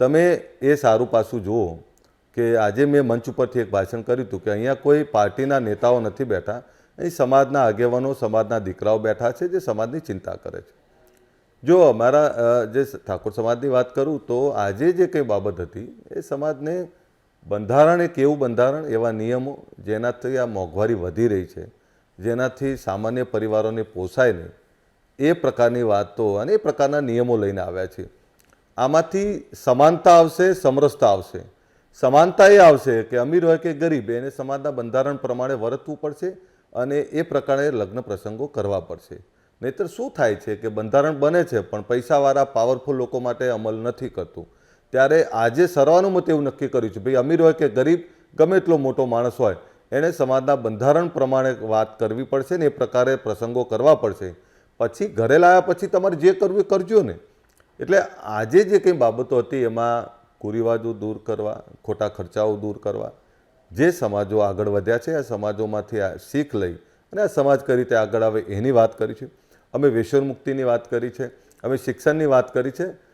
તમે એ સારું પાસું જુઓ કે આજે મેં મંચ ઉપરથી એક ભાષણ કર્યું હતું કે અહીંયા કોઈ પાર્ટીના નેતાઓ નથી બેઠા. અહીં સમાજના આગેવાનો, સમાજના દીકરાઓ બેઠા છે જે સમાજની ચિંતા કરે છે. જો અમારા જે ઠાકોર સમાજની વાત કરું તો આજે જે કંઈ બાબત હતી એ સમાજને બંધારણ એક એવું બંધારણ એવા નિયમો જેનાથી આ મોંઘવારી વધી રહી છે, જેનાથી સામાન્ય પરિવારોને પોસાય નહીં, એ પ્રકારની વાતો અને એ પ્રકારના નિયમો લઈને આવ્યા છે આમાંથી સમાનતા આવશે, સમરસતા આવશે. સમાનતા એ આવશે કે અમીર હોય કે ગરીબ, એને સમાજના બંધારણ પ્રમાણે વર્તવું પડશે અને એ પ્રકારે લગ્ન પ્રસંગો કરવા પડશે. નહીતર શું થાય છે કે બંધારણ બને છે, પણ પૈસાવાળા પાવરફુલ લોકો માટે અમલ નથી કરતું. ત્યારે આજે સર્વાનુમતે એવું નક્કી કર્યું છે, ભાઈ અમીર હોય કે ગરીબ, ગમે એટલો મોટો માણસ હોય એણે સમાજના બંધારણ પ્રમાણે વાત કરવી પડશે ને એ પ્રકારે પ્રસંગો કરવા પડશે. પછી ઘરે લાવ્યા પછી તમારે જે કરવું એ કરજો ને. એટલે આજે જે કંઈ બાબતો હતી એમાં કુરિવાજો દૂર કરવા, ખોટા ખર્ચાઓ દૂર કરવા, જે સમાજો આગળ વધ્યા છે, આ સમાજોમાંથી આ શીખ લઈ અને આ સમાજ કઈ રીતે આગળ આવે એની વાત કરી છે. અમે વેશ્વર મુક્તિની વાત કરી છે, અમે શિક્ષણની વાત કરી છે.